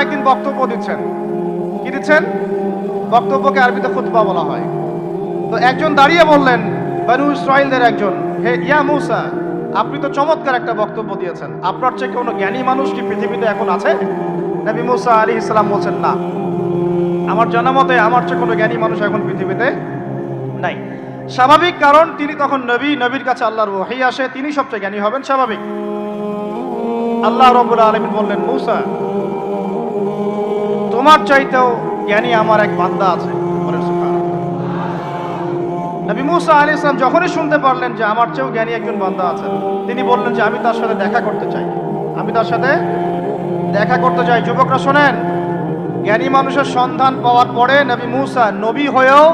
একদিন বক্তব্য দিচ্ছেন। কি দিচ্ছেন? বক্তব্যকে আরবিতে খুতবা বলা হয়। তো একজন দাঁড়িয়ে বললেন, বানু ইসরায়েলদের একজন। হে, ইয়া মুসা, আপনি তো চমৎকার একটা বক্তব্য দিয়েছেন। আপনার চেয়ে কোনো জ্ঞানী মানুষ কি পৃথিবীতে এখন আছে? নবী মুসা আলী ইসলাম বলছেন, না। আমার জানা মতে আমার চেয়ে কোনো জ্ঞানী মানুষ এখন পৃথিবীতে নাই। স্বাভাবিক কারণ, তিনি তখন নবী, নবীর কাছে আল্লাহর ওহি আসে, তিনি সবচেয়ে জ্ঞানী হবেন, স্বাভাবিক। আল্লাহ রবুল্লা আলমিন বললেন, মৌসা তোমার চাইতেও জ্ঞানী আমার এক বান্দা আছে নবী মুসা আলী ইসলাম যখনই শুনতে পারলেন যে আমার চেয়েও জ্ঞানী একজন বান্দা আছেন তিনি বললেন যে আমি তার সাথে দেখা করতে চাই। আমি তার সাথে দেখা করতে চাই। যুবকরা শোনেন, জ্ঞানী মানুষের সন্ধান পাওয়ার পরে নবী মুসা নবী হয়েও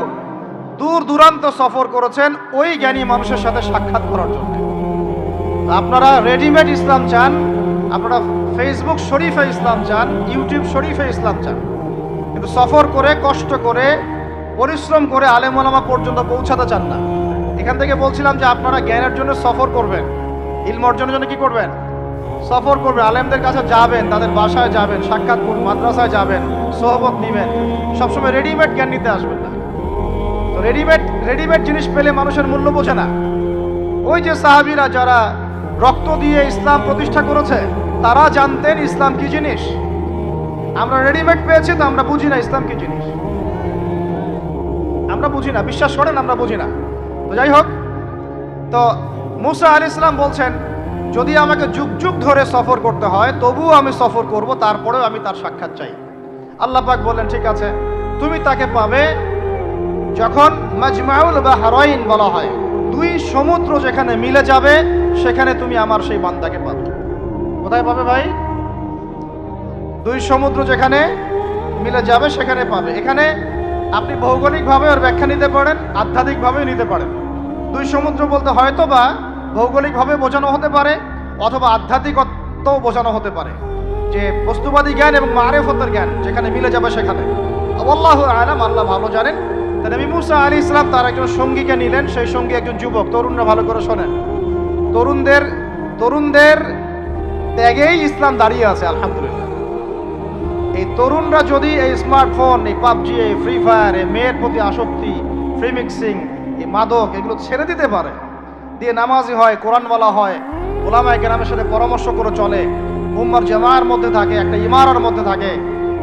দূর দূরান্ত সফর করেছেন ওই জ্ঞানী মানুষের সাথে সাক্ষাৎ করার জন্য। আপনারা রেডিমেড ইসলাম চান, আপনারা ফেসবুক শরীফে ইসলাম চান ইউটিউব শরীফে ইসলাম চান কিন্তু সফর করে, কষ্ট করে, পরিশ্রম করে আলেমলামা পর্যন্ত পৌঁছাতে চান না। এখান থেকে বলছিলাম যে আপনারা জ্ঞানের জন্য সফর করবেন। ইলম অর্জনের জন্য কি করবেন? সফর করবেন। আলেমদের কাছে যাবেন, তাদের বাসায় যাবেন, সাক্ষাৎ মাদ্রাসায় যাবেন, সোহবত নেবেন। সবসময় রেডিমেড জ্ঞান নিতে আসবেন না। তো রেডিমেড রেডিমেড জিনিস পেলে মানুষের মূল্য বোঝে না। ওই যে সাহাবিরা যারা রক্ত দিয়ে ইসলাম প্রতিষ্ঠা করেছে তারা জানতেন ইসলাম কি জিনিস। আমরা রেডিমেড পেয়েছি তো আমরা বুঝি না ইসলাম কি জিনিস। আমরা বুঝি না, বিশ্বাস করেন আমরা বুঝি না। তো যাই হোক, তো মুসা আলী ইসলাম বলছেন, যদি আমাকে যুগ যুগ ধরে সফর করতে হয়, তবুও আমি সফর করব, তারপরেও আমি তার সাক্ষাৎ চাই। আল্লাহ পাক বললেন, ঠিক আছে, তুমি তাকে পাবে যখন মাজমাউল বা হারোইন বলা হয়। দুই সমুদ্র যেখানে মিলে যাবে, সেখানে তুমি আমার সেই বান্দাকে পাবে। কোথায় পাবে ভাই? দুই সমুদ্র যেখানে মিলে যাবে, সেখানে পাবে। এখানে আপনি ভৌগোলিকভাবে ওর ব্যাখ্যা নিতে পারেন, আধ্যাত্মিকভাবেও নিতে পারেন। দুই সমুদ্র বলতে হয়তো বা ভৌগোলিকভাবে বোঝানো হতে পারে, অথবা আধ্যাত্মিকত্ব বোঝানো হতে পারে। যে বস্তুবাদী জ্ঞান এবং মারেফতের জ্ঞান, যেখানে মিলে যাবে সেখানে। আল্লাহ আলাম, আল্লাহ ভালো জানেন। নবী মুসা আলী ইসলাম তার একজন সঙ্গীকে নিলেন, সেই সঙ্গী একজন যুবক। তরুণরা ভালো করে শোনেন। তরুণদের তরুণদের ত্যাগেই ইসলাম দাঁড়িয়ে আছে, আলহামদুলিল্লাহ। এই তরুণরা যদি এই স্মার্টফোন এই পাবজি, এই ফ্রি ফায়ার এই মেয়ের প্রতি আসক্তি ফ্রি মিক্সিং এই মাদক, এগুলো ছেড়ে দিতে পারে। দিয়ে নামাজি হয় কোরআন বলা হয়, ওলামায় গ্রামের সাথে পরামর্শ করে চলে, উম্মার জামার মধ্যে থাকে, একটা ইমারার মধ্যে থাকে,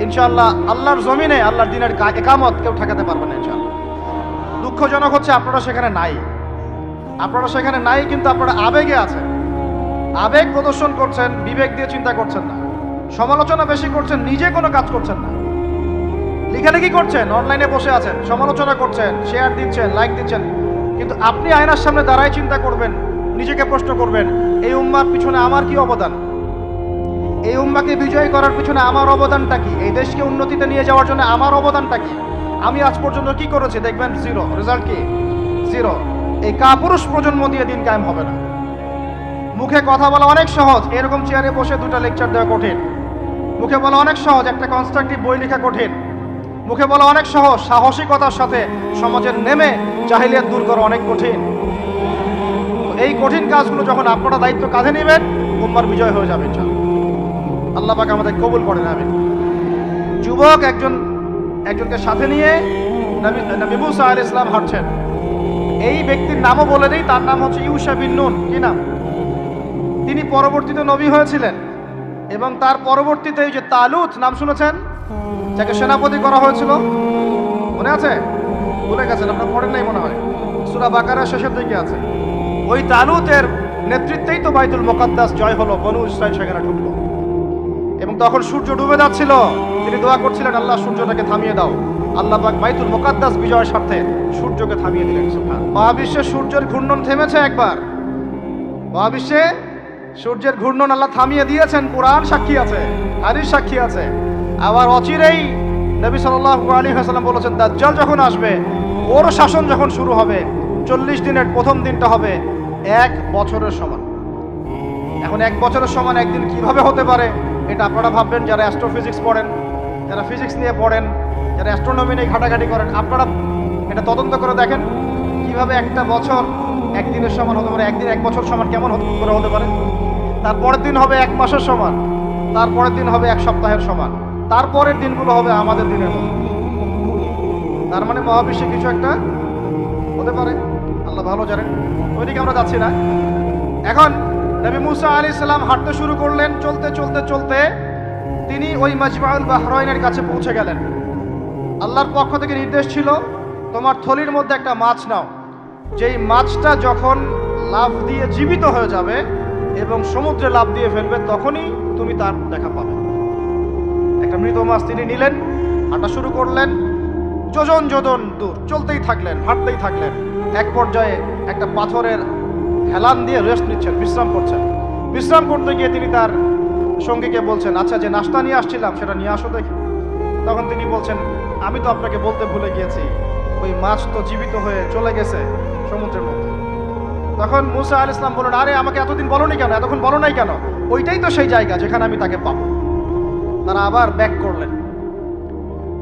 ইনশাআল্লাহ আল্লাহর জমিনে, আল্লাহর দিনের একামত কেউ ঠেকাতে পারবে না, ইনশাআল্লাহ। দুঃখজনক হচ্ছে আপনারা সেখানে নাই। আপনারা সেখানে নাই, কিন্তু আপনারা আবেগে আছেন। আবেগ প্রদর্শন করছেন, বিবেক দিয়ে চিন্তা করছেন না। সমালোচনা বেশি করছেন, নিজে কোনো কাজ করছেন না। লেখালেখি করছেন, অনলাইনে বসে আছেন, সমালোচনা করছেন শেয়ার দিচ্ছেন লাইক দিচ্ছেন। কিন্তু আপনি আয়নার সামনে দাঁড়ায় চিন্তা করবেন, নিজেকে প্রশ্ন করবেন, এই উম্মার পিছনে আমার কি অবদান? এই উম্মাকে বিজয় করার পিছনে আমার অবদানটা কি? এই দেশকে উন্নতিতে নিয়ে যাওয়ার জন্য আমার অবদানটা কি? আমি আজ পর্যন্ত কি করেছি? দেখবেন জিরো রেজাল্ট কি? জিরো এই কাপুরুষ প্রজন্ম দিয়ে দিন কায়েম হবে না। মুখে কথা বলা অনেক সহজ। এরকম চেয়ারে বসে দুটো লেকচার দেওয়া কঠিন। মুখে বলা অনেক সহজ, একটা কনস্ট্রাকটিভ বই লেখা কঠিন। মুখে বলা অনেক সহজ, সাহসিকতার সাথে সমাজের নেমে চাহিলিয়াত দূর করা অনেক কঠিন। এই কঠিন কাজগুলো যখন আপনারা দায়িত্ব কাঁধে নেবেন, উম্মার বিজয় হয়ে যাবে ইনশাআল্লাহ। আল্লাহ পাক আমাদের কবুল করেন আমি যুবক একজন, একজনকে সাথে নিয়ে নবী নবী মুসা আলাইহিস ইসলাম হাঁটছেন। এই ব্যক্তির নামও বলে দিই, তার নাম হচ্ছে ইউসা বিন নুন। কি নাম? তিনি পরবর্তীতে নবী হয়েছিলেন এবং তার পরবর্তীতে যে তালুত নাম শুনেছেন? যাকে সেনাপতি করা হয়েছিল? মনে আছে? ভুলে গেছেন, আপনার পড়েন নাই মনে হয়। সুরা বাকারা শেষের দিকে আছে। ওই তালুতের নেতৃত্বেই তো বাইতুল মোকাদ্দাস জয় হলো, বনু ইসরাইল সেখানে ঢুকলো। এবং তখন সূর্য ডুবে যাচ্ছিল। তিনি দোয়া করছিলেন, আল্লাহ, সূর্যটাকে থামিয়ে দাও। আল্লাহ পাক বাইতুল মোকাদ্দাস বিজয়ের স্বার্থে সূর্যকে থামিয়ে দিলেন মহাবিশ্বে সূর্যের ঘূর্ণন থেমেছে একবার। মহাবিশ্বে সূর্যের ঘূর্ণন আল্লাহ থামিয়ে দিয়েছেন, কোরআন সাক্ষী আছে, হাদিস সাক্ষী আছে। আবার অচিরেই নবী আলাইহি ওয়াসাল্লাম বলেছেন, দাজ্জাল যখন আসবে, ওর শাসন যখন শুরু হবে, চল্লিশ দিনের প্রথম দিনটা হবে এক বছরের সমান। এখন এক বছরের সমান একদিন কীভাবে হতে পারে, এটা আপনারা ভাববেন, যারা অ্যাস্ট্রোফিজিক্স পড়েন, যারা ফিজিক্স নিয়ে পড়েন, যারা অ্যাস্ট্রোনমি নিয়ে ঘাটাঘাটি করেন, আপনারা এটা তদন্ত করে দেখেন, কীভাবে একটা বছর একদিনের সমান হতে পারে, একদিন এক বছর সমান কেমন করে হতে পারে? তারপরের দিন হবে এক মাসের সমান, তারপরের দিন হবে এক সপ্তাহের সমান, তারপরের দিনগুলো হবে আমাদের দিনের মতো। তার মানে মহাবিশ্বে কিছু একটা হতে পারে, আল্লাহ ভালো জানেন। ওইদিকে আমরা যাচ্ছি না। এখন নবী মুসা আলী সাল্লাম হাঁটতে শুরু করলেন, চলতে চলতে চলতে তিনি ওই মাজমাউল বাহরাইনের কাছে পৌঁছে গেলেন। আল্লাহর পক্ষ থেকে নির্দেশ ছিল, তোমার থলির মধ্যে একটা মাছ নাও। যেই মাছটা যখন লাভ দিয়ে জীবিত হয়ে যাবে এবং সমুদ্রে লাভ দিয়ে ফেলবে, তখনই তুমি তার দেখা পাবে। একটা মৃত মাছ তিনি নিলেন, হাঁটা শুরু করলেন, যোজন যোজন দূর, চলতেই থাকলেন, হাঁটতেই থাকলেন। এক পর্যায়ে একটা পাথরের হেলান দিয়ে রেস্ট নিচ্ছেন, বিশ্রাম করছেন। বিশ্রাম করতে গিয়ে তিনি তার সঙ্গীকে বলছেন আচ্ছা যে নাস্তা নিয়ে আসছিলাম, সেটা নিয়ে আসো দেখি। তখন তিনি বলছেন, আমি তো আপনাকে বলতে ভুলে গিয়েছি, ওই মাছ তো জীবিত হয়ে চলে গেছে সমুদ্রের মধ্যে। তখন মুসা আল ইসলাম বললেন, আরে, আমাকে এতদিন বলনি কেন? এতক্ষণ বলো নাই কেন? ওইটাই তো সেই জায়গা যেখানে আমি তাকে পাবো। তারা আবার ব্যাক করলেন।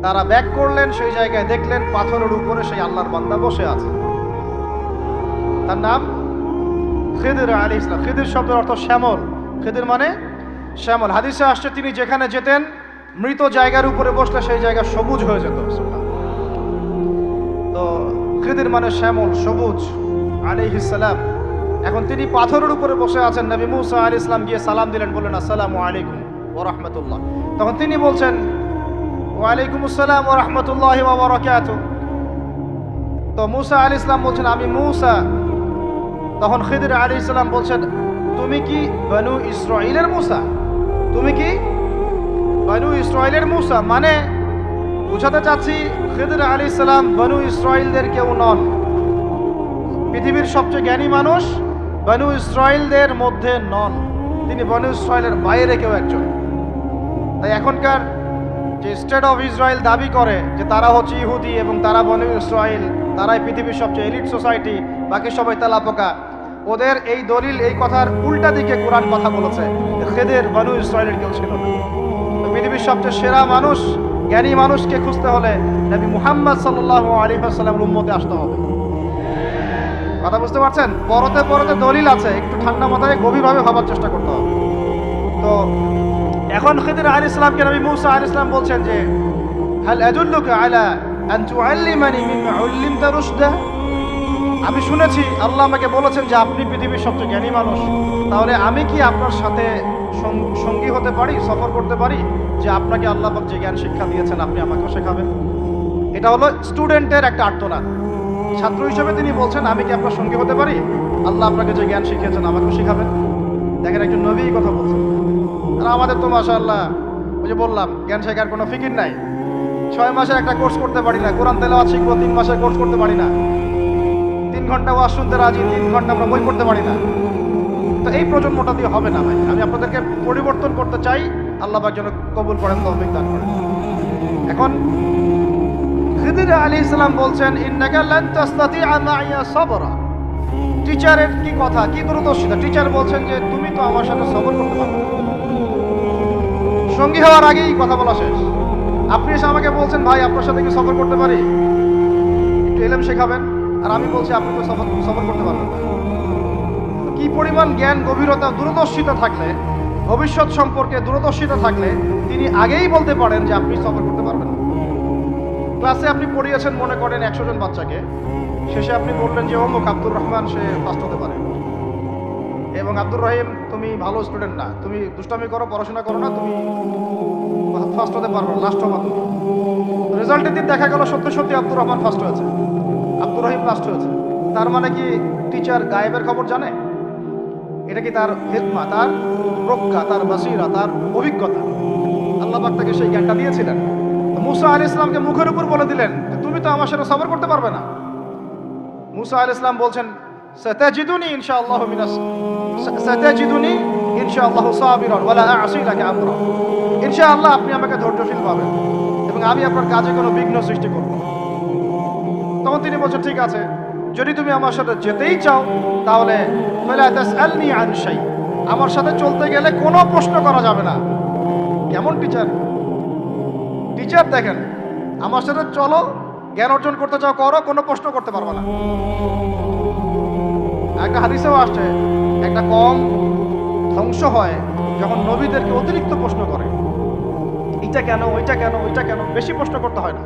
তারা ব্যাক করলেন, সেই জায়গায় দেখলেন পাথরের উপরে সেই আল্লাহর বান্দা বসে আছে। তার নাম খিদির আলী ইসলাম খিদির শব্দের অর্থ শ্যামল। খিদির মানে শ্যামল। হাদিসে আসছে, তিনি যেখানে যেতেন, মৃত জায়গার উপরে বসলে সেই জায়গা সবুজ হয়ে যেত। তো খিদির মানে শ্যামল, সবুজ আলী ইসালাম এখন তিনি পাথরের উপরে বসে আছেন। নবী মুসা আলী ইসলাম গিয়ে সালাম দিলেন, বললেন, আসসালামু আলাইকুম ও রহমতুল্লাহ। তখন তিনি বলছেন, ওয়ালাইকুম আসসালাম ও রহমতুল্লাহ বাবরাকাত তো মুসা আলী ইসলাম বলছেন, আমি মুসা। তখন খিদির আলী ইসলাম বলছেন, তুমি কি বনু ইসরাইলের মুসা? তুমি কি বনু ইসরাইলের মুসা? মানে বুঝাতে চাচ্ছি খিদির আলী ইসলাম বনু ইসরাইলদের কেউ নন। পৃথিবীর সবচেয়ে জ্ঞানী মানুষ বনু ইসরায়েলদের মধ্যে নন। তিনি বনু ইসরায়েলের বাইরে কেউ একজন। তাই এখনকার যে স্টেট অফ ইসরায়েল দাবি করে যে তারা হচ্ছে ইহুদি এবং তারা বনু ইসরায়েল তারাই পৃথিবীর সবচেয়ে এলিট সোসাইটি, বাকি সবাই তেলাপোকা, ওদের এই দলিল, এই কথার উল্টা দিকে কোরআন কথা বলেছে খেদের বনু ইসরায়েলের কেউ ছিল না। পৃথিবীর সবচেয়ে সেরা মানুষ জ্ঞানী মানুষকে খুঁজতে হলে নবী মুহাম্মদ সাল্লাহ আলী আসাল্লামের উম্মতে আসতে হবে। কথা বুঝতে পারছেন? পরতে পরতে দলিল আছে, একটু ঠান্ডা মাথায় গভীরভাবে ভাবার চেষ্টা করতে হবে। তো এখন খিদির আল ইসলামকে নবী মুসা আল ইসলাম বলছেন যে, হাল আদুল্লুকা আলা আমি শুনেছি, আল্লাহ আমাকে বলেছেন যে, আপনি পৃথিবীর সবচেয়ে জ্ঞানী মানুষ। তাহলে আমি কি আপনার সাথে সঙ্গী হতে পারি, সফর করতে পারি যে আপনাকে আল্লাহ যে জ্ঞান শিক্ষা দিয়েছেন, আপনি আমাকেও শেখাবেন। এটা হলো স্টুডেন্টের একটা আর্তনাদ। ছাত্র হিসেবে তিনি বলছেন, আমি কি আপনার সঙ্গী হতে পারি? আল্লাহ আপনাকে যে জ্ঞান শিখিয়েছেন, আমাকেও শিখাবেন। দেখেন একজন নবী কথা বলছেন। আর আমাদের তো মাসা আল্লাহ ওই যে বললাম, জ্ঞান শেখার কোনো ফিকির নাই। ছয় মাসের একটা কোর্স করতে পারি না, কোরআন তেলাওয়াত শিখব, তিন মাসের কোর্স করতে পারি না। তিন ঘণ্টা ওয়াজ শুনতে রাজি, তিন ঘণ্টা আমরা বই পড়তে পারি না। তো এই প্রজন্মটা দিয়ে হবে না ভাই। আমি আপনাদেরকে পরিবর্তন করতে চাই। আল্লাহ যেন কবুল করেন, তৌফিক দান করেন। এখন খিদির আলী ইসলাম বলছেন টিচারের কি কথা? কি দূরদর্শিতা? টিচার বলছেন যে, তুমি তো আমার সাথে সবর করতে পারবে না। সঙ্গী হওয়ার আগেই কথা বলা শেষ। আপনি এসে আমাকে বলছেন, ভাই, আপনার সাথে কি সফর করতে পারি? একটু এলেম শেখাবেন। আর আমি বলছি, আপনি তো সফর সফর করতে পারবেন না। কি পরিমাণ জ্ঞান, গভীরতা, দূরদর্শিতা থাকলে, ভবিষ্যৎ সম্পর্কে দূরদর্শিতা থাকলে, তিনি আগেই বলতে পারেন যে আপনি সফর করতে পারবেন ক্লাসে আপনি পড়িয়েছেন, মনে করেন একশো জন বাচ্চাকে। শেষে আপনি বললেন যে অমুক আব্দুর রহমান, সে ফার্স্ট হতে পারে। এবং আব্দুর রহিম, তুমি ভালো স্টুডেন্ট না। তুমি দুষ্টামি করো, পড়াশোনা করো না, তুমি ফার্স্ট হতে পারবে লাস্ট হবা তুমি। রেজাল্টের দিন দেখা গেল, সত্যি সত্যি আব্দুর রহমান ফার্স্ট হয়েছে। আব্দুর রহিম লাস্ট হয়েছে। তার মানে কি টিচার গায়েবের খবর জানে? এটা কি তার হেকমা তার প্রজ্ঞা, তার বাসিরা, তার অভিজ্ঞতা? আল্লাহ পাক তাকে সেই জ্ঞানটা দিয়েছিলেন। মুসা আল ইসলামকে মুখের উপর বলে দিলেন যে, তুমি তো আমার সাথে সবর করতে পারবে না। মুসা আল ইসলাম বলছেন, সাতাজিদুনি ইনশাআল্লাহ মিনাস, সাতাজিদুনি ইনশাআল্লাহ সাবিরান, ওয়ালা আ'সি লাকা আমরা। ইনশাআল্লাহ আপনি আমাকে ধৈর্যশীল পাবেন এবং আমি আপনার কাজে কোনো বিঘ্ন সৃষ্টি করব তখন তিনি বলছেন, ঠিক আছে যদি তুমি আমার সাথে যেতেই চাও, তাহলে আমার সাথে চলতে গেলে কোনো প্রশ্ন করা যাবে না। কেমন টিচার টিচার দেখেন, আমার সাথে চলো, জ্ঞান অর্জন করতে চাও করো, কোনো প্রশ্ন করতে পারব না। একটা হাদিসেও আসছে, একটা কম ধ্বংস হয় যখন নবীদেরকে অতিরিক্ত প্রশ্ন করে। এইটা কেন, ওইটা কেন ওইটা কেন, বেশি প্রশ্ন করতে হয় না।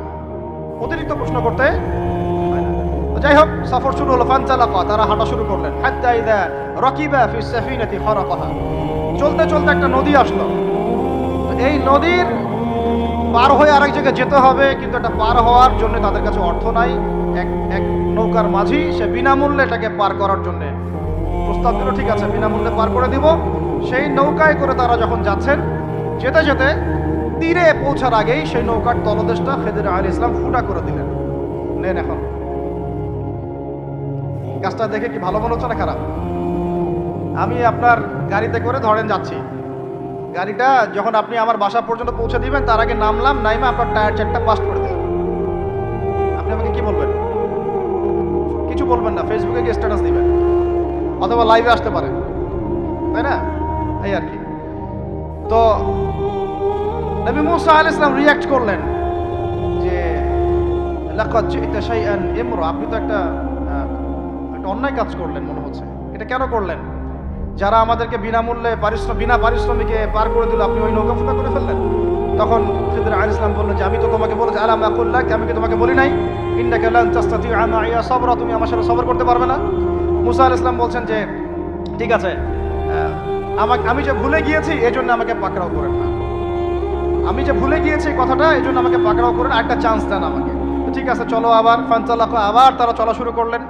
অতিরিক্ত প্রশ্ন করতে যাই হোক সফর শুরু হলো ফানচালাকা তারা হাঁটা শুরু করলেন। রকিবা ফি সাফিনাতি চলতে চলতে একটা নদী আসলো। এই নদীর পার হয়ে আরেক জায়গায় যেতে হবে, কিন্তু এটা পার হওয়ার জন্য তাদের কাছে অর্থ নাই। এক এক নৌকার মাঝি, সে বিনামূল্যে এটাকে পার করার জন্য প্রস্তাব দিল, ঠিক আছে, বিনামূল্যে পার করে দিব। সেই নৌকায় করে তারা যখন যাচ্ছেন, যেতে যেতে তীরে পৌঁছার আগেই সেই নৌকার তলদেশটা খেদির আলী ইসলাম ফুটা করে দিলেন। নেন এখন। গাছটা দেখে কি ভালো মনে হচ্ছে না খারাপ? আমি আপনার গাড়িতে করে ধরেন যাচ্ছি। গাড়িটা যখন আপনি আমার বাসা পর্যন্ত পৌঁছে দিবেন, তার আগে নামলাম, নাইমা আপনার টায়ার চারটা পাস্ট করে দিলাম আপনি আমাকে কি বলবেন? কিছু বলবেন না ফেসবুকে গিয়ে স্ট্যাটাস দিবেন। অথবা লাইভে আসতে পারে তাই না? এই আর কি। তো নবী মুসা আল ইসলাম রিয়াক্ট করলেন যে, লাকাদ জিইতা শাইআন ইমরা। আপনি তো একটা একটা অন্যায় কাজ করলেন মনে হচ্ছে। এটা কেন করলেন? যারা আমাদেরকে বিনামূল্যে পারিশ্রম বিনা পারিশ্রমিকে পার করে দিল, আপনি ওই নৌকা ফুটা করে ফেললেন? তখন খিদর আল ইসলাম বললেন যে আমি তো তোমাকে বলেছি আলাম আকুল্লাহ আমি কি তোমাকে বলি নাই? তাস্তাতি আনা ইয়া সবরা তুমি আমার সাথে সবর করতে পারবে না? মুসা আল ইসলাম বলছেন যে, ঠিক আছে আমাকে, আমি যে ভুলে গিয়েছি এই জন্য আমাকে পাকড়াও করেন না। আমি যে ভুলে গিয়েছি কথাটা এই জন্য আমাকে পাকড়াও করেন একটা চান্স দেন আমাকে। ঠিক আছে, চলো আবার ফানচালাকো আবার তারা চলা শুরু করলেন।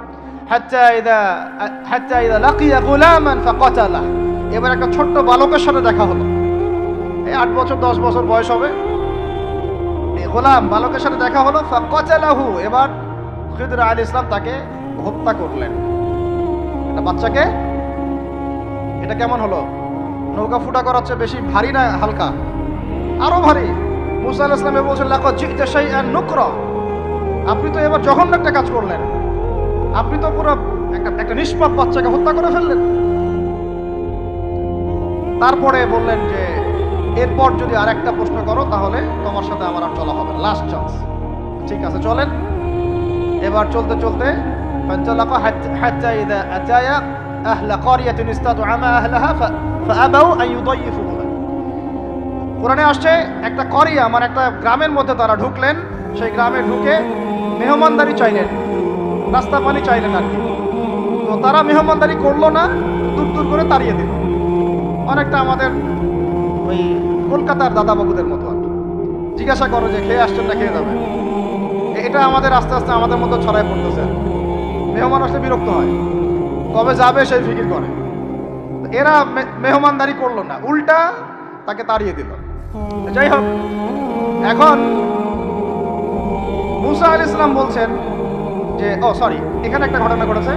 হাত্তা ইদা হাত্তা ইদা লাকিয়া গুলামান ফাকাতালা। এবার একটা ছোট্ট বালকের সাথে দেখা হলো। এই আট বছর, দশ বছর বয়স হবে। এই গোলাম বালকের সাথে দেখা হলো, ফাকাতালাহু। এবার খিদর আলী ইসলাম তাকে হত্যা করলেন। একটা বাচ্চাকে, এটা কেমন হলো? নৌকা ফুটা করার চেয়ে বেশি ভারী না হালকা? আরও ভারী। মুসা আল ইসলামে বলছেন লাকো জিতে সেই নুকর। আপনি তো এবার জঘন্য একটা কাজ করলেন। আপনি তো পুরো একটা একটা নিষ্পাপ বাচ্চাকে হত্যা করে ফেললেন তারপরে বললেন যে এরপর যদি আর একটা প্রশ্ন করো তাহলে তোমার সাথে আমার আর চলা হবে লাস্ট চান্স ঠিক আছে চলেন এবার চলতে চলতে فانطلقا حتى حتى إذا أتايا أهل قرية استطعما أهلها ف- فأبوا أن يضيفوهما কোরআনে আসছে একটা করিয়া মানে একটা গ্রামের মধ্যে তারা ঢুকলেন সেই গ্রামে ঢুকে মেহমানদারি চাইলেন নাস্তা পানি চাইলেন আর কি। তো তারা মেহমানদারি করল না, দূর দূর করে তাড়িয়ে দিল। অনেকটা আমাদের ওই কলকাতার দাদাবাবুদের মতো আর জিজ্ঞাসা করো যে খেয়ে আসছেন না খেয়ে যাবে এটা আমাদের আস্তে আস্তে আমাদের মতো ছড়ায় পড়তেছে মেহমান আসলে বিরক্ত হয়। কবে যাবে সেই ফিকির করে। এরা মেহমানদারি করল না। উল্টা তাকে তাড়িয়ে দিল। যাই হোক, এখন মুসা আল ইসলাম বলছেন যে ও সরি এখানে একটা ঘটনা ঘটেছে।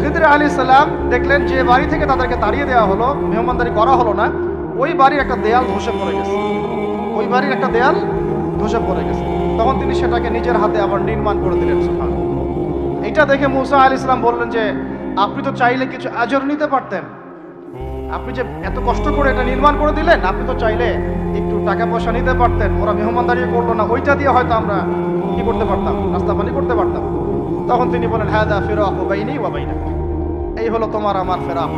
খিদর আলী ইসলাম দেখলেন যে বাড়ি থেকে তাদেরকে তাড়িয়ে দেওয়া হলো, মেহমানদারি করা হলো না, ওই বাড়ির একটা দেয়াল ধসে পড়ে গেছে। ওই বাড়ির একটা দেয়াল ধসে পড়ে গেছে। তখন তিনি সেটাকে নিজের হাতে আবার নির্মাণ করে দিলেন সুবহান এটা দেখে মুসা আলী ইসলাম বললেন যে, আপনি তো চাইলে কিছু আজর নিতে পারতেন। আপনি যে এত কষ্ট করে এটা নির্মাণ করে দিলেন, আপনি তো চাইলে একটু টাকা পয়সা নিতে পারতেন। ওরা মেহমানদারি করল না, ওইটা দিয়ে হয়তো আমরা কি করতে পারতাম? নাস্তা পানি করতে পারতাম। তখন তিনি বলেন হ্যাঁ দা ফেরাক বাইনি ওয়া বাইনা এই হলো তোমার আমার ফেরাক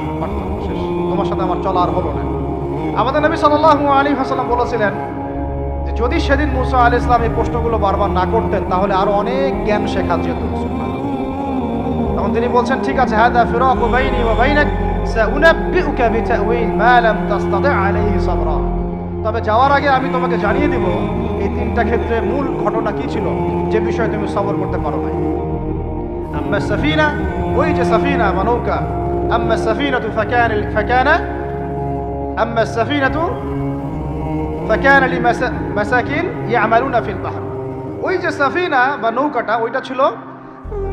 তোমার সাথে আমার চলা আর হলো না। আমাদের নবী সাল্লাল্লাহু আলাইহি ওয়াসাল্লাম বলেছিলেন যে, যদি সেদিন মুসা আলী ইসলাম এই প্রশ্নগুলো বারবার না করতেন, তাহলে আরও অনেক জ্ঞান শেখা যেত তখন তিনি বলছেন, ঠিক আছে, হাদা ফিরাকু বাইনি ওয়া বাইনাক, সাউনাব্বিউকা বিতাউইল মা লাম তাস্তাতি আলাইহি সাবরা। তবে যাওয়ার আগে আমি তোমাকে জানিয়ে দিব, এই তিনটা ক্ষেত্রে মূল ঘটনা কি ছিল, যে বিষয়ে তুমি সবর করতে পারো নাই। ওই যে সাফিনা বা নৌকা আম্মা সাফিনাতু ফাকান ফাকানা আম্মা সাফিনাতু ফাকানা লিমাসাকিন ইয়ামালুনা ফিল বাহর ওই যে সাফিনা বা নৌকাটা ওইটা ছিল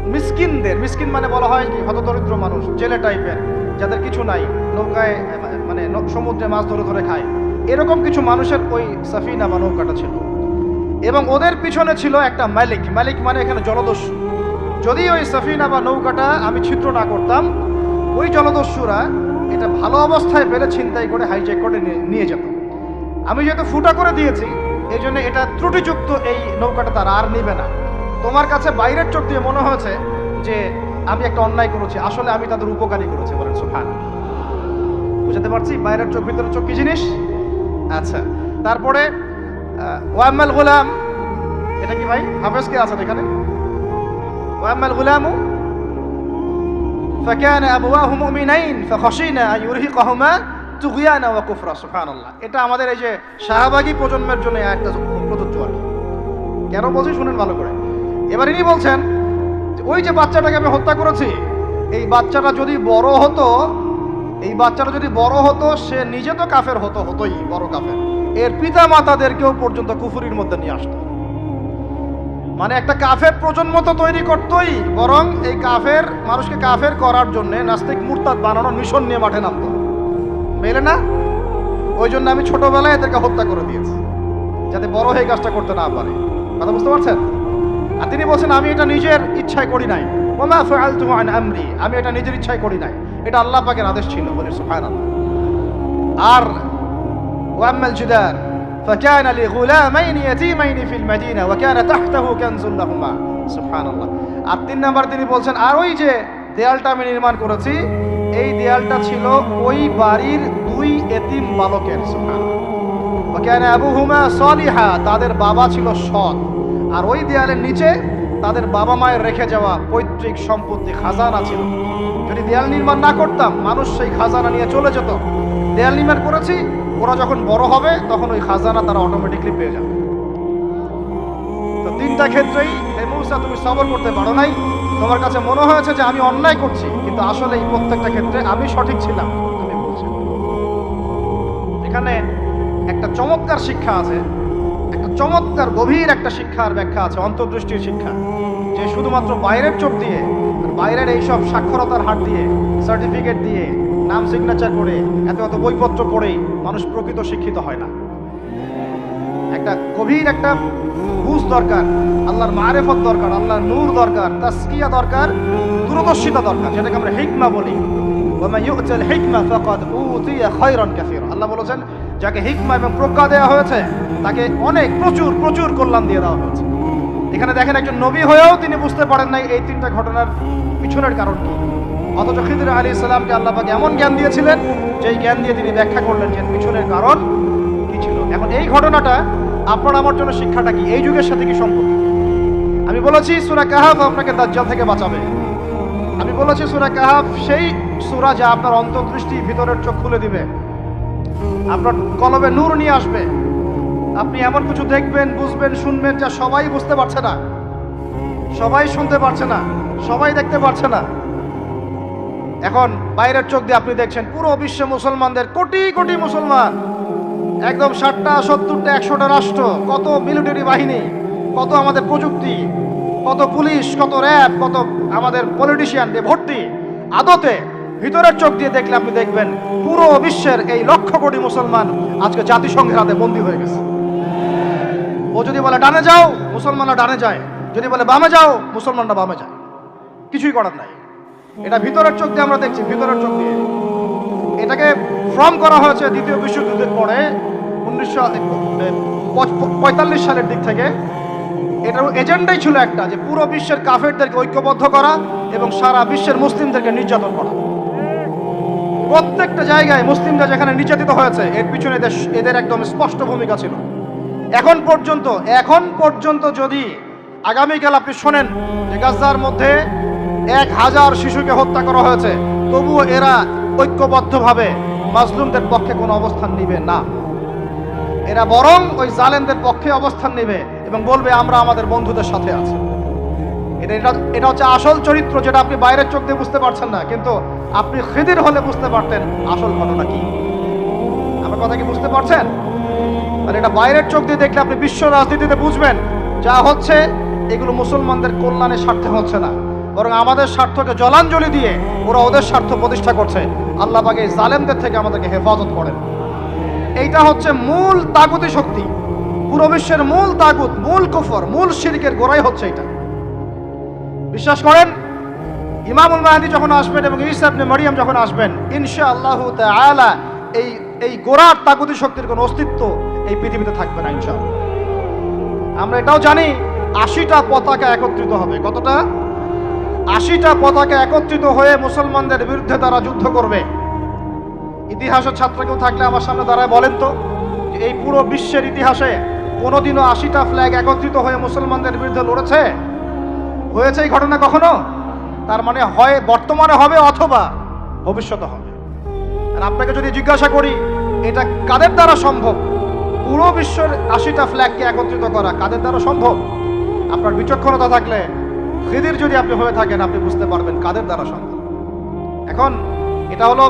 মিসকিনদের. মিসকিন মানে বলা হয় কি? হতদরিদ্র মানুষ, জেলে টাইপের, যাদের কিছু নাই, নৌকায় মানে সমুদ্রে মাছ ধরে ধরে খায়। এরকম কিছু মানুষের ওই সাফিনা বা নৌকাটা ছিল। এবং ওদের পিছনে ছিল একটা মালিক। মালিক মানে এখানে জলদস্যু। যদি ওই সাফিনা বা নৌকাটা আমি ছিদ্র না করতাম, ওই জলদস্যুরা এটা ভালো অবস্থায় পেলে ছিনতাই করে হাইজ্যাক করে নিয়ে- যেত। আমি যেহেতু ফুটা করে দিয়েছি এই জন্য এটা ত্রুটিযুক্ত এই নৌকাটা তারা আর নেবে না। তোমার কাছে বাইরের চোখ দিয়ে মনে হয়েছে যে আমি একটা অন্যায় করেছি, আসলে আমি তাদের উপকারী করেছি বলেন সুফান বুঝাতে পারছি? বাইরের চোখ, ভিতরের চোখ কি জিনিস? আচ্ছা তারপরে ওয়াম্মাল গুলাম, এটা কি ভাই? হাফেজ কে আছেন এখানে? ওয়াম্মাল গুলামু فكان أبواه مؤمنين فخشينا أن يرهقهما তুগিয়ানা ওয়া কুফরা সুবহানাল্লাহ এটা আমাদের এই যে শাহবাগী প্রজন্মের জন্য একটা প্রযোজ্য আর কি। কেন বলছি শুনেন ভালো করে এবার ইনি বলছেন যে ওই যে বাচ্চাটাকে আমি হত্যা করেছি এই বাচ্চাটা যদি বড় হতো এই বাচ্চাটা যদি বড় হতো সে নিজে তো কাফের হতো হতোই বড় কাফের এর পিতা মাতাদেরকেও পর্যন্ত কুফুরির মধ্যে নিয়ে আসতো মানে একটা কাফের প্রজন্ম তো তৈরি করতোই, বরং এই কাফের, মানুষকে কাফের করার জন্য নাস্তিক মুরতাদ বানানোর মিশন নিয়ে মাঠে নামতো। মেলে না? ওই জন্য আমি ছোটবেলায় এদেরকে হত্যা করে দিয়েছি, যাতে বড় হয়ে কাজটা করতে না পারে। কথা বুঝতে পারছেন? আর তিনি বলছেন, আমি এটা নিজের ইচ্ছায় করি নাই। ওমা আমি এটা নিজের ইচ্ছায় করি নাই। এটা আল্লাহ পাকের আদেশ ছিল বলে, সুবহানাল্লাহ। আর ওয়াম্মাল জিদার فكان لغلامين يتيمين في المدينة وكان تحته كنز لهما سبحان الله আর তিন নাম্বার তিনি বলছেন আর ওই যে দেয়ালটা আমি নির্মাণ করেছি এই দেয়ালটা ছিল ওই বাড়ির দুই এতিম বালকের সুবহানাল্লাহ ওয়াকান আবুহুমা সলিহা তাদের বাবা ছিল সৎ আর ওই দেয়ালের নিচে তাদের বাবা মায়ের রেখে যাওয়া পৈতৃক সম্পত্তি খাজানা ছিল যদি দেয়াল নির্মাণ না করতাম মানুষ সেই খাজানা নিয়ে চলে যেত দেয়াল নির্মাণ করেছি ওরা যখন বড় হবে, তখন ওই খাজানা তারা অটোমেটিকলি পেয়ে যাবে। তো তিনটা ক্ষেত্রেই, হে মূসা, তুমি সবর করতে পারো নাই। তোমার কাছে মনে হয়েছে যে আমি অন্যায় করছি, কিন্তু আসলে এই প্রত্যেকটা ক্ষেত্রে আমি সঠিক ছিলাম, তুমি বলছো। এখানে একটা চমৎকার শিক্ষা আছে, একটা চমৎকার গভীর একটা শিক্ষার ব্যাখ্যা আছে, অন্তর্দৃষ্টির শিক্ষা, যে শুধুমাত্র বাইরের চোখ দিয়ে বাইরের এইসব সাক্ষরতার হাট দিয়ে সার্টিফিকেট দিয়ে, নাম সিগনেচার করে, এত এত বইপত্র পড়েই মানুষ প্রকৃত শিক্ষিত হয় না। একটা গভীর একটা বুঝ দরকার, আল্লাহর মারেফত দরকার, আল্লাহর নূর দরকার তাস্কিয়া দরকার, দূরদর্শিতা দরকার, যেটাকে আমরা হিকমা বলি। আল্লাহ বলেছেন, যাকে হিকমা এবং প্রজ্ঞা দেওয়া হয়েছে, তাকে অনেক প্রচুর প্রচুর কল্যাণ দিয়ে দেওয়া হয়েছে। এখানে দেখেন একজন নবী হয়েও তিনি বুঝতে পারেন নাই এই তিনটা ঘটনার পিছনের কারণ কি। অথচ খিদির আলী ইসলামকে আল্লাহ পাকে এমন জ্ঞান দিয়েছিলেন, যেই জ্ঞান দিয়ে তিনি ব্যাখ্যা করলেন যে পিছনের কারণ কি ছিল। এখন এই ঘটনাটা আপনার আমার জন্য শিক্ষাটা কি? এই যুগের সাথে কি সম্পর্ক? আমি বলেছি, সুরা কাহাফ আপনাকে দাজ্জাল থেকে বাঁচাবে। আমি বলেছি, সুরা কাহাফ সেই সুরা যা আপনার অন্তর্দৃষ্টি ভিতরের চোখ খুলে দিবে। আপনার কলবে নূর নিয়ে আসবে। আপনি এমন কিছু দেখবেন, বুঝবেন, শুনবেন যা সবাই বুঝতে পারছে না। সবাই শুনতে পারছে না, সবাই দেখতে পারছে না। এখন বাইরের চোখ দিয়ে আপনি দেখছেন পুরো বিশ্বে মুসলমানদের কোটি কোটি মুসলমান। একদম ষাটটা, সত্তরটা, একশোটা রাষ্ট্র, কত মিলিটারি বাহিনী, কত আমাদের প্রযুক্তি, কত পুলিশ, কত র্যাব, কত আমাদের পলিটিশিয়ান দিয়ে ভর্তি। আদতে ভিতরের চোখ দিয়ে দেখলে আপনি দেখবেন পুরো বিশ্বের এই লক্ষ কোটি মুসলমান আজকে জাতিসংঘের হাতে বন্দী হয়ে গেছে। ও যদি বলে, ডানে যাও, মুসলমানরা ডানে যায়। যদি বলে, বামে যাও, মুসলমানরা বামে যায়। কিছুই করার নাই। এটা ভিতরের চোখ দিয়ে আমরা দেখছি, ভিতরের চোখ দিয়ে। এটাকে ফর্ম করা হয়েছে দ্বিতীয় বিশ্বযুদ্ধের পরে, উনিশশো পঁয়তাল্লিশ সালের দিক থেকে। এটার এজেন্ডাই ছিল একটা, যে পুরো বিশ্বের কাফেরদেরকে ঐক্যবদ্ধ করা এবং সারা বিশ্বের মুসলিমদেরকে নির্যাতন করা। প্রত্যেকটা জায়গায় মুসলিমরা যেখানে নির্যাতিত হয়েছে, এর পিছনে এদের একদম স্পষ্ট ভূমিকা ছিল। এখন পর্যন্ত এখন পর্যন্ত যদি আগামীকাল আপনি শোনেন যে গাজার মধ্যে এক হাজার শিশুকে হত্যা করা হয়েছে। তবুও এরা ঐক্যবদ্ধভাবে মাজলুমদের পক্ষে কোনো অবস্থান নিবে না। এরা বরং ওই জালেমদের পক্ষে অবস্থান নেবে এবং বলবে, আমরা আমাদের বন্ধুদের সাথে আছি। এটা, এটা- এটা হচ্ছে আসল চরিত্র যেটা আপনি বাইরের চোখ দিয়ে বুঝতে পারছেন না, কিন্তু আপনি খিদির হলে বুঝতে পারতেন আসল ঘটনা কি। আমার কথা কি বুঝতে পারছেন? আর এটা বাইরের চোখ দিয়ে দেখলে আপনি বিশ্ব রাজনীতিতে বুঝবেন, যা হচ্ছে এগুলো মুসলমানদের কল্যাণের স্বার্থে হচ্ছে না। বরং আমাদের স্বার্থকে জলাঞ্জলি দিয়ে ওরা ওদের স্বার্থ প্রতিষ্ঠা করছে। আল্লাহ পাকে এই জালেমদের থেকে আমাদেরকে হেফাজত করেন। এইটা হচ্ছে মূল তাগুতি শক্তি। পুরো বিশ্বের মূল তাগুত, মূল কুফর, মূল শিরকের গোড়াই হচ্ছে এটা। বিশ্বাস করেন, ইমামুল মাহাদি যখন আসবেন এবং ঈসা ইবনে মারিয়াম যখন আসবেন ইনশা আল্লাহ তাআলা এই এই গোড়ার তাগুতি শক্তির কোনো অস্তিত্ব এই পৃথিবীতে থাকবে না ইনশাআল্লাহ। আমরা এটাও জানি, আশিটা পতাকা একত্রিত হবে। কতটা? আশিটা পতাকা একত্রিত হয়ে মুসলমানদের বিরুদ্ধে তারা যুদ্ধ করবে। ইতিহাসের ছাত্র কেউ থাকলে আমার সামনে দাঁড়ায় বলেন তো এই পুরো বিশ্বের ইতিহাসে কোনোদিনও আশিটা ফ্ল্যাগ একত্রিত হয়ে মুসলমানদের বিরুদ্ধে লড়েছে? হয়েছে এই ঘটনা কখনো? তার মানে হয়, বর্তমানে হবে অথবা ভবিষ্যতে হবে। আর আপনাকে যদি জিজ্ঞাসা করি, এটা কাদের দ্বারা সম্ভব? পুরো বিশ্বের আশিটা ফ্ল্যাগকে একত্রিত করা কাদের দ্বারা সম্ভব? আপনার বিচক্ষণতা থাকলে খিদির যদি আপনি হয়ে থাকেন, আপনি বুঝতে পারবেন কাদের দ্বারা সম্ভব এখন এটা হলো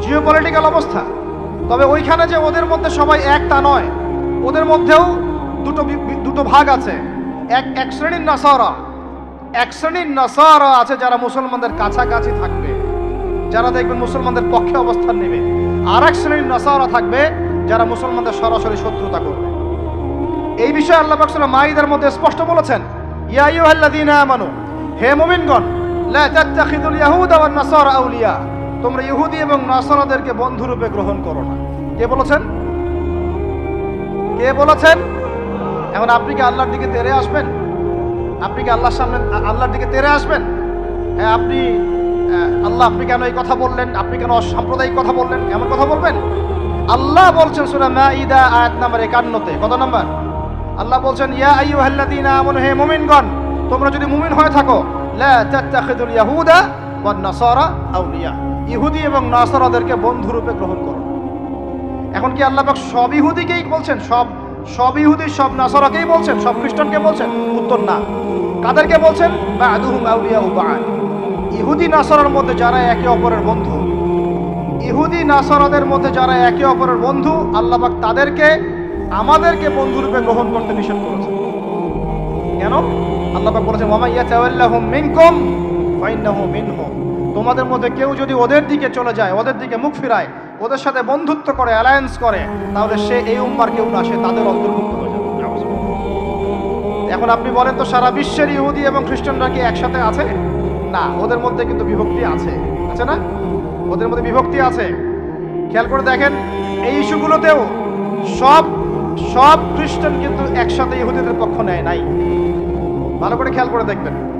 জিওপলিটিক্যাল অবস্থা। তবে ওইখানে যে ওদের মধ্যে সবাই এক তা নয়। ওদের মধ্যেও দুটো দুটো ভাগ আছে। এক এক শ্রেণির নাসারা। এক শ্রেণির নাসারা আছে যারা মুসলমানদের কাছাকাছি থাকবে। যারা দেখবেন মুসলমানদের পক্ষে অবস্থান নেবে। আর এক শ্রেণির নাসারা থাকবে যারা মুসলমানদের সরাসরি শত্রুতা করবে। এই বিষয়ে আল্লাহ মাইদার মধ্যে স্পষ্ট বলেছেন। আমানু, হে মুমিনগণ, লা তাত্তাখিদুল ইয়াহুদা ওয়ান নাসারা আউলিয়া। তোমরা ইহুদি এবং নাসারাদেরকে বন্ধুরূপে গ্রহণ করো না। কে বলেছেন? কে বলেছেন? এখন আপনি কি আল্লাহর দিকে তেরে আসবেন? আপনি কি আল্লাহর সামনে, আল্লাহর দিকে তেরে আসবেন? হ্যাঁ আপনি আল্লাহ আপনি কেন এই কথা বললেন? আপনি কেন সাম্প্রদায়িক কথা বললেন? এমন কথা বলবেন? আল্লাহ বলছেন সূরা মাঈদা আয়াত নাম্বার 51 তে কত নাম্বার? আল্লাহ বলছেন, ইয়া আইয়ুহাল্লাযীনা আমানু, হে মুমিনগণ, তোমরা যদি মুমিন হয়ে থাকো, লা তাত্তাখিদুল ইয়াহুদা ওয়ান নাসারা আউলিয়া। ইহুদি এবং নাসারাদেরকে বন্ধুরূপে গ্রহণ করো। এখন কি আল্লাহ পাক সব ইহুদিকেই বলছেন? সব সব ইহুদি, সব নাসারাকেই বলছেন? সব খ্রিস্টানকে বলছেন? উত্তর না। কাদেরকে বলছেন? বা আদুহুম আউলিয়া বাদ। ইহুদি, নাসারার মধ্যে যারা একে অপরের বন্ধু, ইহুদি, নাসারাদের মধ্যে যারা একে অপরের বন্ধু, আল্লাহ পাক তাদেরকে আমাদেরকে বন্ধুরূপে গ্রহণ করতে নিষেধ করেছেন কেন? আল্লাহ পাক বলেছেন, ওয়া মাইয়া তাওয়াল্লাহুম মিনকুম ফাইন্নাহু মিনহুম তোমাদের মধ্যে কেউ যদি ওদের দিকে চলে যায়, ওদের দিকে মুখ ফিরায়, ওদের সাথে বন্ধুত্ব করে অ্যালায়েন্স করে, তাহলে সে এই উম্মার কেউ না, সে তাদের অন্তর্ভুক্ত হয়ে যাবে। এখন আপনি বলেন তো, সারা বিশ্বের ইহুদি এবং খ্রিস্টানরা কি একসাথে আছে? না, ওদের মধ্যে কিন্তু বিভক্তি আছে। আছে না? ওদের মধ্যে বিভক্তি আছে। খেয়াল করে দেখেন, এই ইস্যুগুলোতেও সব সব খ্রিস্টান কিন্তু একসাথে ইহুদিদের পক্ষ নেয় নাই। ভালো করে খেয়াল করে দেখবেন।